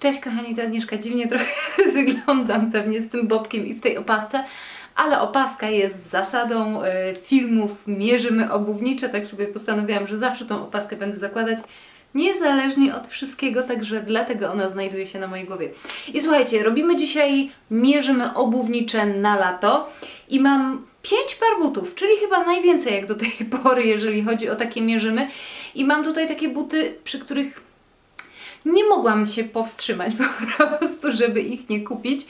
Cześć kochani, to Agnieszka. Dziwnie trochę wyglądam pewnie z tym bobkiem i w tej opasce, ale opaska jest zasadą y, filmów Mierzymy Obuwnicze, tak sobie postanowiłam, że zawsze tą opaskę będę zakładać niezależnie od wszystkiego, także dlatego ona znajduje się na mojej głowie. I słuchajcie, robimy dzisiaj Mierzymy Obuwnicze na lato i mam pięć par butów, czyli chyba najwięcej jak do tej pory, jeżeli chodzi o takie mierzymy. I mam tutaj takie buty, przy których nie mogłam się powstrzymać po prostu, żeby ich nie kupić.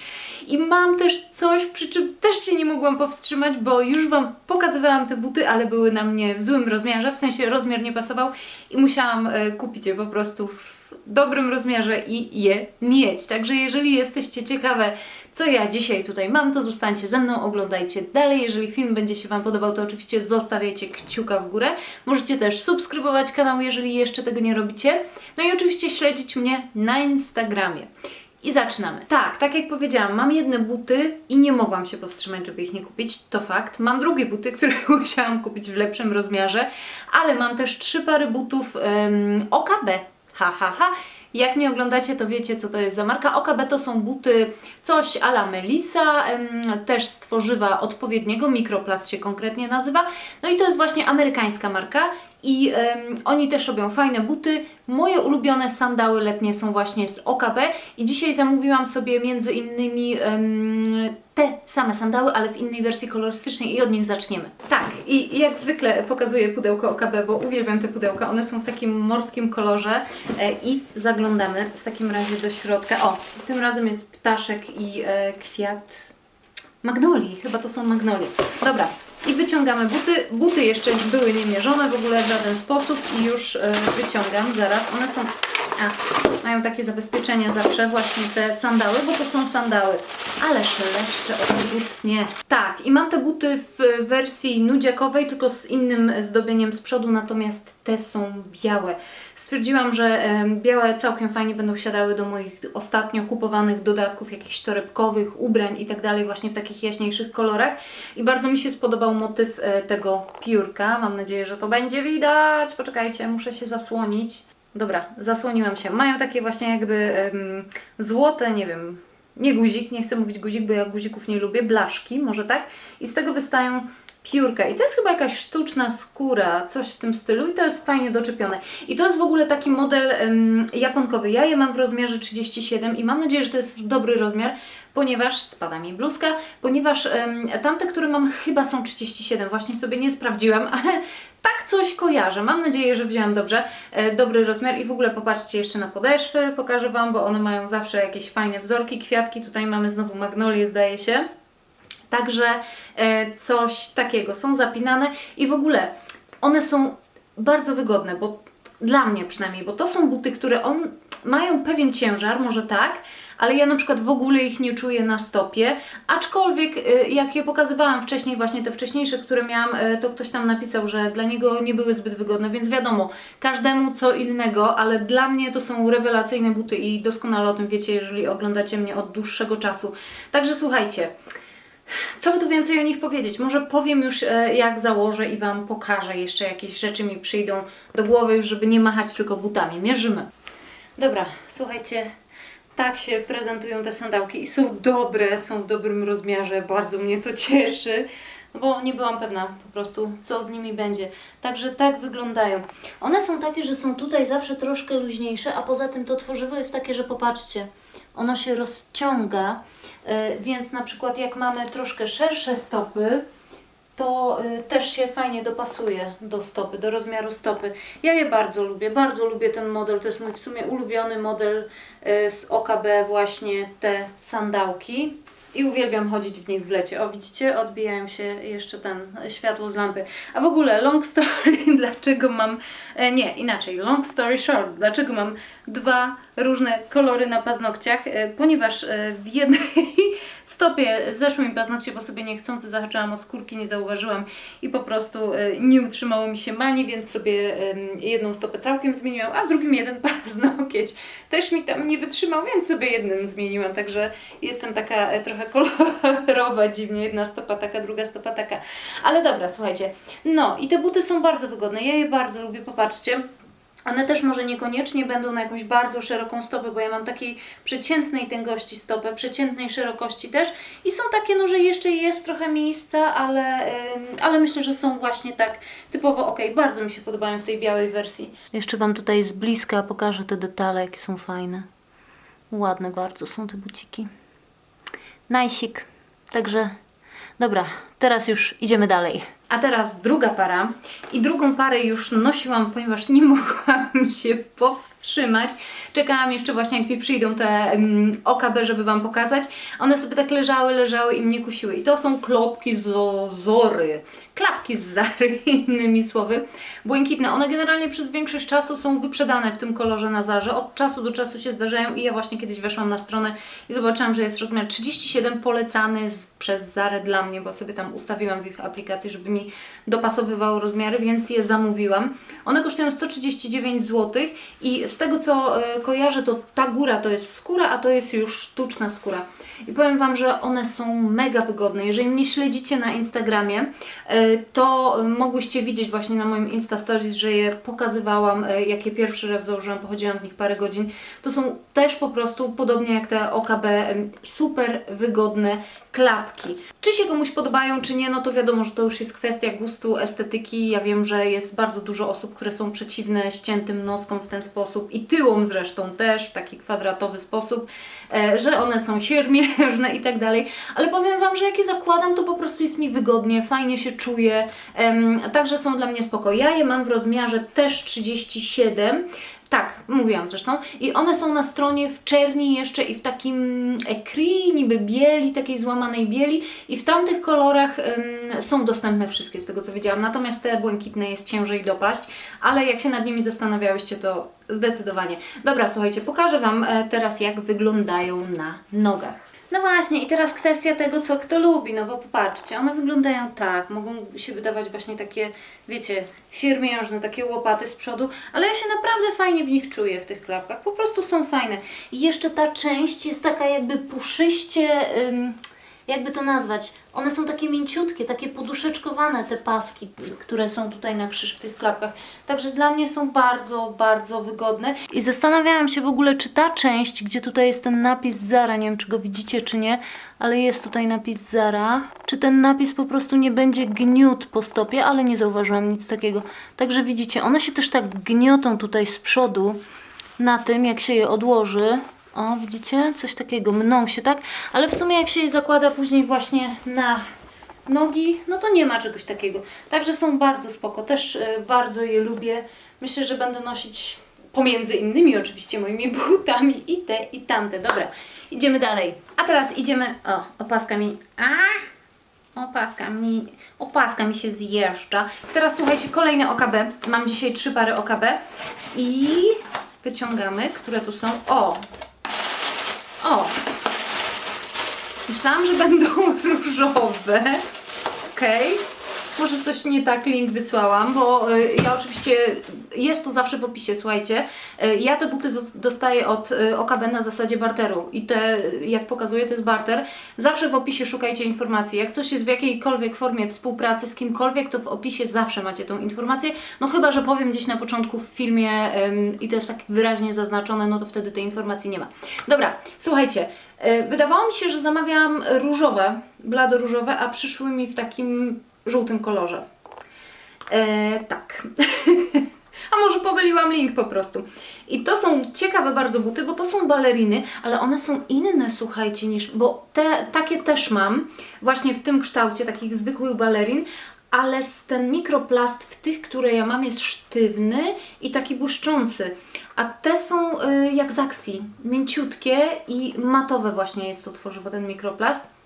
I mam też coś, przy czym też się nie mogłam powstrzymać, bo już Wam pokazywałam te buty, ale były na mnie w złym rozmiarze, w sensie rozmiar nie pasował i musiałam e, kupić je po prostu w dobrym rozmiarze i je mieć. Także jeżeli jesteście ciekawe, co ja dzisiaj tutaj mam, to zostańcie ze mną, oglądajcie dalej. Jeżeli film będzie się Wam podobał, to oczywiście zostawiajcie kciuka w górę. Możecie też subskrybować kanał, jeżeli jeszcze tego nie robicie. No i oczywiście śledzić mnie na Instagramie. I zaczynamy. Tak, tak jak powiedziałam, mam jedne buty i nie mogłam się powstrzymać, żeby ich nie kupić. To fakt. Mam drugie buty, które musiałam kupić w lepszym rozmiarze, ale mam też trzy pary butów um, OKB. Ha, ha, ha. Jak mnie oglądacie, to wiecie, co to jest za marka. OKB to są buty coś a la Melissa, em, też z tworzywa odpowiedniego, Microplast się konkretnie nazywa. No i to jest właśnie amerykańska marka i em, oni też robią fajne buty. Moje ulubione sandały letnie są właśnie z OKB i dzisiaj zamówiłam sobie między innymi em, te same sandały, ale w innej wersji kolorystycznej i od nich zaczniemy. Tak, i jak zwykle pokazuję pudełko OKB, bo uwielbiam te pudełka. One są w takim morskim kolorze e, i zaglądamy w takim razie do środka. O, tym razem jest ptaszek i e, kwiat magnolii. Chyba to są magnolie. Dobra, i wyciągamy buty. Buty jeszcze były niemierzone w ogóle w żaden sposób i już e, wyciągam zaraz. One są, a, mają takie zabezpieczenia zawsze, właśnie te sandały, bo to są sandały. Ale szeleszcze okrutnie. Tak, i mam te buty w wersji nudziakowej, tylko z innym zdobieniem z przodu, natomiast te są białe. Stwierdziłam, że białe całkiem fajnie będą siadały do moich ostatnio kupowanych dodatków, jakichś torebkowych, ubrań i tak dalej, właśnie w takich jaśniejszych kolorach. I bardzo mi się spodobał motyw e, tego piórka. Mam nadzieję, że to będzie widać. Poczekajcie, muszę się zasłonić. Dobra, zasłoniłam się. Mają takie właśnie jakby em, złote, nie wiem, nie guzik, nie chcę mówić guzik, bo ja guzików nie lubię, blaszki, może tak. I z tego wystają piórka. I to jest chyba jakaś sztuczna skóra, coś w tym stylu i to jest fajnie doczepione. I to jest w ogóle taki model em, japonkowy. Ja je mam w rozmiarze 37 i mam nadzieję, że to jest dobry rozmiar, ponieważ spada mi bluzka, ponieważ em, tamte, które mam chyba są 37, właśnie sobie nie sprawdziłam, ale tak coś kojarzę. Mam nadzieję, że wzięłam dobrze, e, dobry rozmiar i w ogóle popatrzcie jeszcze na podeszwy, pokażę Wam, bo one mają zawsze jakieś fajne wzorki, kwiatki. Tutaj mamy znowu magnolię, zdaje się. Także e, coś takiego. Są zapinane i w ogóle one są bardzo wygodne, bo dla mnie przynajmniej, bo to są buty, które on, mają pewien ciężar, może tak, ale ja na przykład w ogóle ich nie czuję na stopie, aczkolwiek e, jak je pokazywałam wcześniej, właśnie te wcześniejsze, które miałam, e, to ktoś tam napisał, że dla niego nie były zbyt wygodne, więc wiadomo, każdemu co innego, ale dla mnie to są rewelacyjne buty i doskonale o tym wiecie, jeżeli oglądacie mnie od dłuższego czasu. Także słuchajcie, co by tu więcej o nich powiedzieć? Może powiem już, e, jak założę i Wam pokażę. Jeszcze jakieś rzeczy mi przyjdą do głowy, żeby nie machać tylko butami. Mierzymy. Dobra, słuchajcie, tak się prezentują te sandałki i są dobre, są w dobrym rozmiarze. Bardzo mnie to cieszy, bo nie byłam pewna po prostu, co z nimi będzie. Także tak wyglądają. One są takie, że są tutaj zawsze troszkę luźniejsze, a poza tym to tworzywo jest takie, że popatrzcie, ono się rozciąga, e, więc na przykład jak mamy troszkę szersze stopy, to y, też się fajnie dopasuje do stopy, do rozmiaru stopy. Ja je bardzo lubię, bardzo lubię ten model, to jest mój w sumie ulubiony model y, z OKB właśnie te sandałki. I uwielbiam chodzić w nich w lecie. O, widzicie, odbijają się jeszcze ten światło z lampy. A w ogóle, long story, dlaczego mam. E, nie, inaczej, long story short, dlaczego mam dwa różne kolory na paznokciach? E, ponieważ e, w jednej stopie zeszły mi paznokcie, bo sobie niechcący zahaczyłam o skórki, nie zauważyłam i po prostu e, nie utrzymało mi się mani, więc sobie jedną stopę całkiem zmieniłam, a w drugim jeden paznokieć też mi tam nie wytrzymał, więc sobie jednym zmieniłam. Także jestem taka e, trochę kolorowa dziwnie. Jedna stopa taka, druga stopa taka. Ale dobra, słuchajcie. No i te buty są bardzo wygodne. Ja je bardzo lubię, popatrzcie. One też może niekoniecznie będą na jakąś bardzo szeroką stopę, bo ja mam takiej przeciętnej tęgości stopę, przeciętnej szerokości też i są takie, no że jeszcze jest trochę miejsca, ale, ym, ale myślę, że są właśnie tak typowo ok. Bardzo mi się podobają w tej białej wersji. Jeszcze Wam tutaj z bliska pokażę te detale, jakie są fajne. Ładne bardzo są te buciki. Najsik. Także dobra, teraz już idziemy dalej. A teraz druga para. I drugą parę już nosiłam, ponieważ nie mogłam się powstrzymać. Czekałam jeszcze właśnie, jak mi przyjdą te um, OKB, żeby Wam pokazać. One sobie tak leżały, leżały i mnie kusiły. I to są klopki z Zory. Klapki z Zary, innymi słowy. Błękitne. One generalnie przez większość czasu są wyprzedane w tym kolorze na Zarze. Od czasu do czasu się zdarzają i ja właśnie kiedyś weszłam na stronę i zobaczyłam, że jest rozmiar 37 polecany z, przez Zarę dla mnie, bo sobie tam ustawiłam w ich aplikacji, żeby mi dopasowywały rozmiary, więc je zamówiłam. One kosztują 139 zł i z tego co e, kojarzę, to ta góra to jest skóra, a to jest już sztuczna skóra. I powiem Wam, że one są mega wygodne. Jeżeli mnie śledzicie na Instagramie, e, to mogłyście widzieć właśnie na moim Insta Stories, że je pokazywałam, e, jak je pierwszy raz założyłam, pochodziłam w nich parę godzin. To są też po prostu, podobnie jak te OKB, super wygodne klapki. Czy się komuś podobają, czy nie, no to wiadomo, że to już jest kwestia gustu, estetyki. Ja wiem, że jest bardzo dużo osób, które są przeciwne ściętym noskom w ten sposób i tyłom zresztą też w taki kwadratowy sposób, e, że one są siermiężne i tak dalej. Ale powiem Wam, że jak je zakładam, to po prostu jest mi wygodnie, fajnie się czuję, także są dla mnie spoko. Ja je mam w rozmiarze też 37. Tak, mówiłam zresztą. I one są na stronie w czerni jeszcze i w takim ekri, niby bieli, takiej złamanej bieli. I w tamtych kolorach em, są dostępne wszystkie, z tego co wiedziałam. Natomiast te błękitne jest ciężej dopaść, ale jak się nad nimi zastanawiałyście, to zdecydowanie. Dobra, słuchajcie, pokażę Wam e, teraz, jak wyglądają na nogach. No właśnie, i teraz kwestia tego, co kto lubi, no bo popatrzcie, one wyglądają tak, mogą się wydawać właśnie takie, wiecie, siermiężne, takie łopaty z przodu, ale ja się naprawdę fajnie w nich czuję, w tych klapkach, po prostu są fajne. I jeszcze ta część jest taka jakby puszyście, jakby to nazwać, one są takie mięciutkie, takie poduszeczkowane te paski, które są tutaj na krzyż w tych klapkach. Także dla mnie są bardzo, bardzo wygodne. I zastanawiałam się w ogóle, czy ta część, gdzie tutaj jest ten napis Zara, nie wiem czy go widzicie, czy nie, ale jest tutaj napis Zara, czy ten napis po prostu nie będzie gniótł po stopie, ale nie zauważyłam nic takiego. Także widzicie, one się też tak gniotą tutaj z przodu na tym, jak się je odłoży. O, widzicie? Coś takiego, mną się, tak? Ale w sumie jak się je zakłada później właśnie na nogi, no to nie ma czegoś takiego. Także są bardzo spoko, też y, bardzo je lubię. Myślę, że będę nosić pomiędzy innymi oczywiście moimi butami i te i tamte. Dobra, idziemy dalej. A teraz idziemy, o, opaska mi, a, opaska mi, opaska mi się zjeżdża. Teraz słuchajcie, kolejne OKB. Mam dzisiaj trzy pary OKB i wyciągamy, które tu są. O! Myślałam, że będą różowe. Okej. Może coś nie tak link wysłałam, bo y, ja oczywiście jest to zawsze w opisie, słuchajcie. Y, ja te buty dostaję od y, OKB na zasadzie barteru i te, jak pokazuję, to jest barter. Zawsze w opisie szukajcie informacji. Jak coś jest w jakiejkolwiek formie współpracy z kimkolwiek, to w opisie zawsze macie tą informację. No chyba, że powiem gdzieś na początku w filmie i to jest tak wyraźnie zaznaczone, no to wtedy tej informacji nie ma. Dobra, słuchajcie. y, Wydawało mi się, że zamawiałam różowe, blado różowe, a przyszły mi w takim żółtym kolorze. E, tak. A może pomyliłam link po prostu. I to są ciekawe bardzo buty, bo to są baleriny, ale one są inne, słuchajcie, niż. Bo te takie też mam, właśnie w tym kształcie, takich zwykłych balerin, ale ten mikroplast w tych, które ja mam, jest sztywny i taki błyszczący. A te są y, jak z mięciutkie i matowe właśnie jest to tworzywo, ten mikroplast.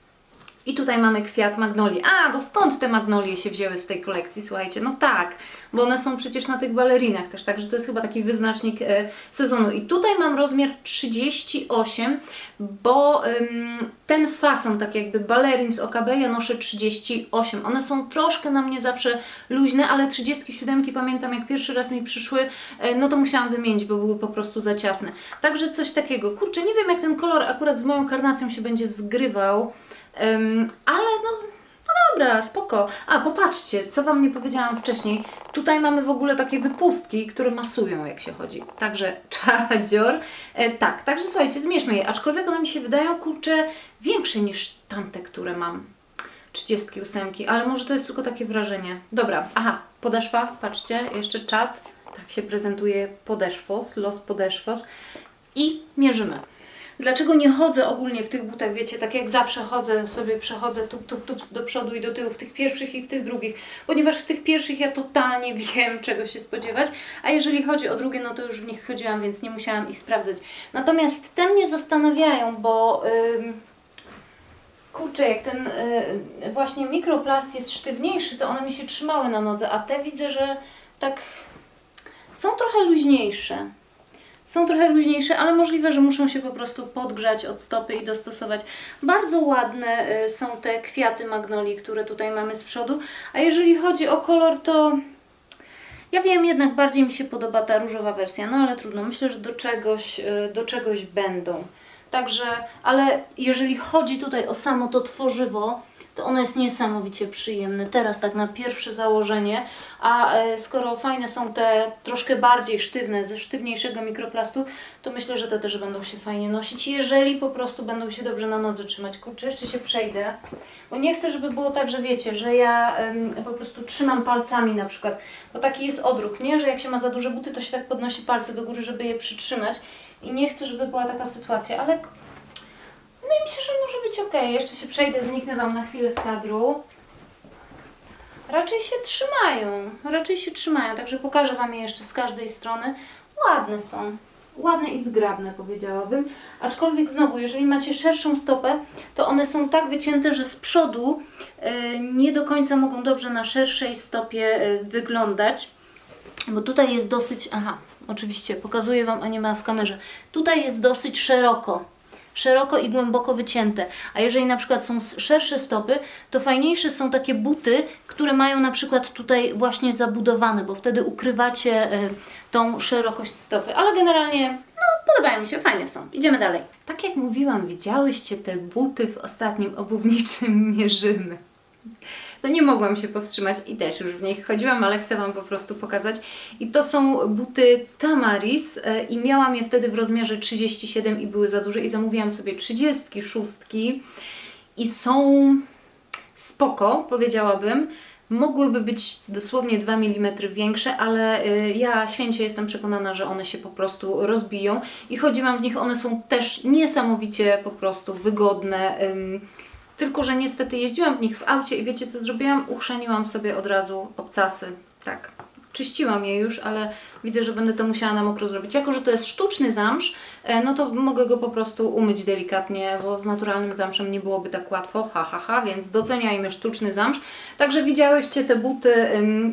I tutaj mamy kwiat magnolii. A, to stąd te magnolie się wzięły z tej kolekcji, słuchajcie. No tak, bo one są przecież na tych balerinach też, także to jest chyba taki wyznacznik e, sezonu. I tutaj mam rozmiar 38, bo ym, ten fason, tak jakby balerin z OKB, ja noszę 38. One są troszkę na mnie zawsze luźne, ale 37 pamiętam, jak pierwszy raz mi przyszły, e, no to musiałam wymienić, bo były po prostu za ciasne. Także coś takiego. Kurczę, nie wiem jak ten kolor akurat z moją karnacją się będzie zgrywał. Ym, ale no, no dobra, spoko. A, popatrzcie, co Wam nie powiedziałam wcześniej. Tutaj mamy w ogóle takie wypustki, które masują, jak się chodzi. Także czadzior. E, tak, także słuchajcie, zmierzmy je. Aczkolwiek one mi się wydają, kurczę, większe niż tamte, które mam. 38, ale może to jest tylko takie wrażenie. Dobra, aha, podeszwa, patrzcie, jeszcze czat. Tak się prezentuje podeszwos, los podeszwos. I mierzymy. Dlaczego nie chodzę ogólnie w tych butach, wiecie, tak jak zawsze chodzę, sobie przechodzę tup, tup, tup do przodu i do tyłu w tych pierwszych i w tych drugich, ponieważ w tych pierwszych ja totalnie wiem, czego się spodziewać, a jeżeli chodzi o drugie, no to już w nich chodziłam, więc nie musiałam ich sprawdzać. Natomiast te mnie zastanawiają, bo... Ym, Kurczę, jak ten y, właśnie mikroplast jest sztywniejszy, to one mi się trzymały na nodze, a te widzę, że tak są trochę luźniejsze. Są trochę luźniejsze, ale możliwe, że muszą się po prostu podgrzać od stopy i dostosować. Bardzo ładne y, są te kwiaty magnolii, które tutaj mamy z przodu. A jeżeli chodzi o kolor, to ja wiem, jednak bardziej mi się podoba ta różowa wersja, no ale trudno. Myślę, że do czegoś, y, do czegoś będą. Także, ale jeżeli chodzi tutaj o samo to tworzywo, to ono jest niesamowicie przyjemne. Teraz tak na pierwsze założenie, a e, skoro fajne są te troszkę bardziej sztywne, ze sztywniejszego mikroplastu, to myślę, że te też będą się fajnie nosić, jeżeli po prostu będą się dobrze na nodze trzymać. Kurczę, jeszcze się przejdę, bo nie chcę, żeby było tak, że wiecie, że ja em, po prostu trzymam palcami na przykład, bo taki jest odruch, nie? Że jak się ma za duże buty, to się tak podnosi palce do góry, żeby je przytrzymać i nie chcę, żeby była taka sytuacja, ale wydaje mi się, że może być ok. Jeszcze się przejdę, zniknę Wam na chwilę z kadru. Raczej się trzymają, raczej się trzymają, także pokażę Wam je jeszcze z każdej strony. Ładne są, ładne i zgrabne powiedziałabym. Aczkolwiek znowu, jeżeli macie szerszą stopę, to one są tak wycięte, że z przodu e, nie do końca mogą dobrze na szerszej stopie e, wyglądać. Bo tutaj jest dosyć, aha, oczywiście pokazuję Wam, a nie ma w kamerze. Tutaj jest dosyć szeroko, szeroko i głęboko wycięte. A jeżeli na przykład są szersze stopy, to fajniejsze są takie buty, które mają na przykład tutaj właśnie zabudowane, bo wtedy ukrywacie y, tą szerokość stopy. Ale generalnie, no, podobają mi się, fajne są. Idziemy dalej. Tak jak mówiłam, widziałyście te buty w ostatnim obuwniczym mierzymy. No nie mogłam się powstrzymać i też już w nich chodziłam, ale chcę Wam po prostu pokazać. I to są buty Tamaris e, i miałam je wtedy w rozmiarze 37 i były za duże i zamówiłam sobie 36 i są spoko, powiedziałabym. Mogłyby być dosłownie 2 mm większe, ale y, ja święcie jestem przekonana, że one się po prostu rozbiją i chodziłam w nich, one są też niesamowicie po prostu wygodne. Tylko, że niestety jeździłam w nich w aucie i wiecie co zrobiłam? Uchrzaniłam sobie od razu obcasy. Tak. Czyściłam je już, ale widzę, że będę to musiała na mokro zrobić. Jako, że to jest sztuczny zamsz, e, no to mogę go po prostu umyć delikatnie, bo z naturalnym zamszem nie byłoby tak łatwo, ha, ha, ha, więc doceniajmy sztuczny zamsz. Także widziałyście te buty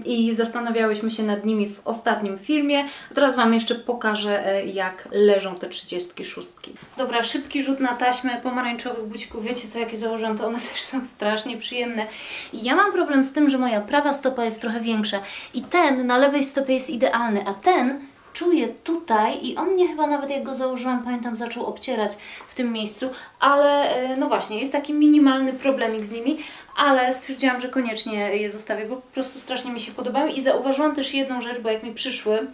i zastanawiałyśmy się nad nimi w ostatnim filmie. Teraz Wam jeszcze pokażę, e, jak leżą te 36. Dobra, szybki rzut na taśmę pomarańczowych bucików. Wiecie co, jakie założyłam, to one też są strasznie przyjemne. Ja mam problem z tym, że moja prawa stopa jest trochę większa i ten na lewej stopie jest idealny, a ten czuję tutaj i on mnie chyba nawet jak go założyłam, pamiętam, zaczął obcierać w tym miejscu, ale e, no właśnie, jest taki minimalny problemik z nimi, ale stwierdziłam, że koniecznie je zostawię, bo po prostu strasznie mi się podobają i zauważyłam też jedną rzecz, bo jak mi przyszły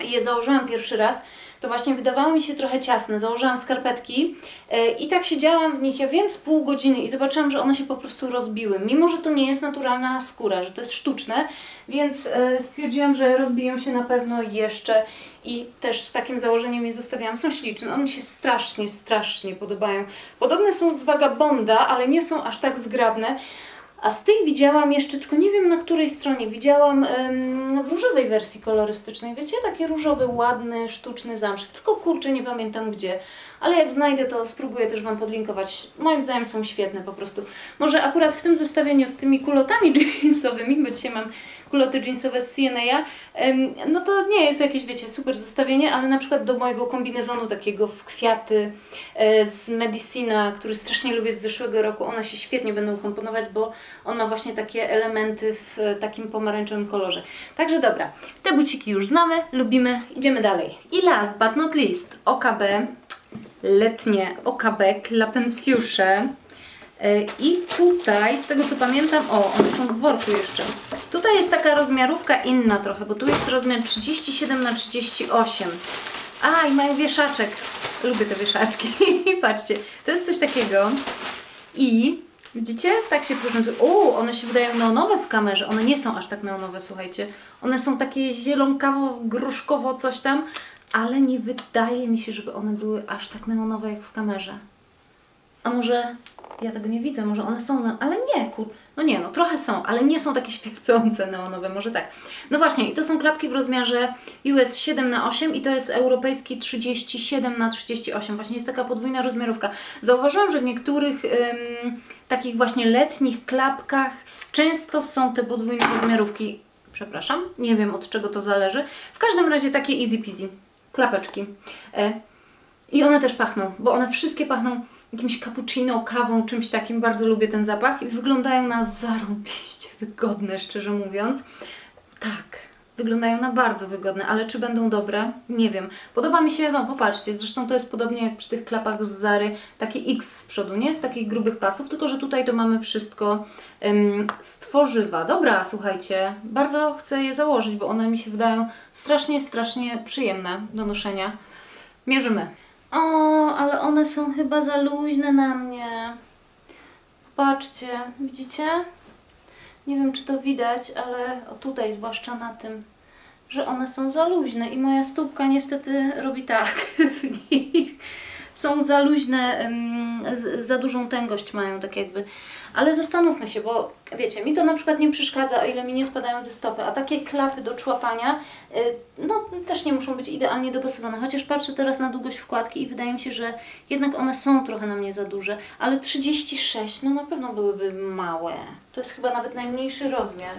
je założyłam pierwszy raz, to właśnie wydawały mi się trochę ciasne. Założyłam skarpetki e, i tak siedziałam w nich, ja wiem, z pół godziny i zobaczyłam, że one się po prostu rozbiły. Mimo, że to nie jest naturalna skóra, że to jest sztuczne, więc e, stwierdziłam, że rozbiją się na pewno jeszcze i też z takim założeniem je zostawiałam. Są śliczne, one mi się strasznie, strasznie podobają. Podobne są z Vagabonda, ale nie są aż tak zgrabne. A z tych widziałam jeszcze, tylko nie wiem na której stronie, widziałam em, w różowej wersji kolorystycznej. Wiecie, taki różowy, ładny, sztuczny zamszyk. Tylko kurczę, nie pamiętam gdzie. Ale jak znajdę, to spróbuję też Wam podlinkować. Moim zdaniem są świetne po prostu. Może akurat w tym zestawieniu z tymi kulotami jeansowymi, bo dzisiaj mam kuloty jeansowe z CNA, no to nie jest jakieś, wiecie, super zestawienie, ale na przykład do mojego kombinezonu takiego w kwiaty e, z Medicina, który strasznie lubię z zeszłego roku, one się świetnie będą komponować, bo on ma właśnie takie elementy w takim pomarańczowym kolorze. Także dobra, te buciki już znamy, lubimy, idziemy dalej. I last but not least, OKB, letnie OKB, klapencjusze. E, I tutaj, z tego co pamiętam, o, one są w worku jeszcze. Tutaj jest taka rozmiarówka inna trochę, bo tu jest rozmiar 37 na 38. A, i mają wieszaczek. Lubię te wieszaczki. Patrzcie, to jest coś takiego. I widzicie? Tak się prezentują. O, one się wydają neonowe w kamerze. One nie są aż tak neonowe, słuchajcie. One są takie zielonkawo, gruszkowo, coś tam, ale nie wydaje mi się, żeby one były aż tak neonowe jak w kamerze. A może ja tego nie widzę, może one są, ne- ale nie, kur... No nie, no trochę są, ale nie są takie świecące neonowe, może tak. No właśnie, i to są klapki w rozmiarze US 7 na 8 i to jest europejski 37 na 38 Właśnie jest taka podwójna rozmiarówka. Zauważyłam, że w niektórych ym, takich właśnie letnich klapkach często są te podwójne rozmiarówki. Przepraszam, nie wiem od czego to zależy. W każdym razie takie easy peasy, klapeczki. E, i one też pachną, bo one wszystkie pachną jakimś cappuccino, kawą, czymś takim. Bardzo lubię ten zapach i wyglądają na zarąbiście wygodne, szczerze mówiąc. Tak, wyglądają na bardzo wygodne, ale czy będą dobre? Nie wiem. Podoba mi się, no popatrzcie, zresztą to jest podobnie jak przy tych klapach z Zary, taki X z przodu, nie? Z takich grubych pasów, tylko że tutaj to mamy wszystko ym, z tworzywa. Dobra, słuchajcie, bardzo chcę je założyć, bo one mi się wydają strasznie, strasznie przyjemne do noszenia. Mierzymy. O, ale one są chyba za luźne na mnie. Patrzcie, widzicie? Nie wiem, czy to widać, ale o tutaj, zwłaszcza na tym, że one są za luźne i moja stópka niestety robi tak w nich. Są za luźne, za dużą tęgość mają, tak jakby. Ale zastanówmy się, bo wiecie, mi to na przykład nie przeszkadza, o ile mi nie spadają ze stopy, a takie klapy do człapania, y, no też nie muszą być idealnie dopasowane. Chociaż patrzę teraz na długość wkładki i wydaje mi się, że jednak one są trochę na mnie za duże, ale 36, no na pewno byłyby małe. To jest chyba nawet najmniejszy rozmiar.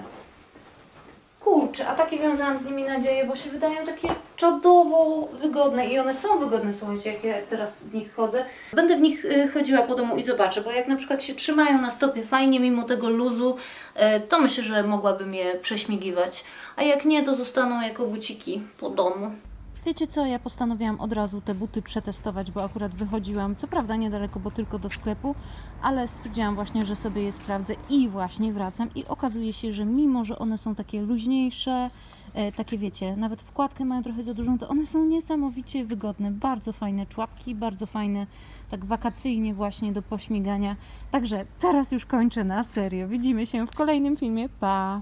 Kurczę, a takie wiązałam z nimi nadzieję, bo się wydają takie czadowo wygodne i one są wygodne, słuchajcie, jak ja teraz w nich chodzę. Będę w nich y, chodziła po domu i zobaczę, bo jak na przykład się trzymają na stopie fajnie mimo tego luzu, y, to myślę, że mogłabym je prześmigiwać. A jak nie, to zostaną jako buciki po domu. Wiecie co, ja postanowiłam od razu te buty przetestować, bo akurat wychodziłam, co prawda niedaleko, bo tylko do sklepu, ale stwierdziłam właśnie, że sobie je sprawdzę i właśnie wracam i okazuje się, że mimo, że one są takie luźniejsze, e, takie wiecie, nawet wkładkę mają trochę za dużą, to one są niesamowicie wygodne, bardzo fajne człapki, bardzo fajne, tak wakacyjnie właśnie do pośmigania. Także teraz już kończę na serio. Widzimy się w kolejnym filmie. Pa!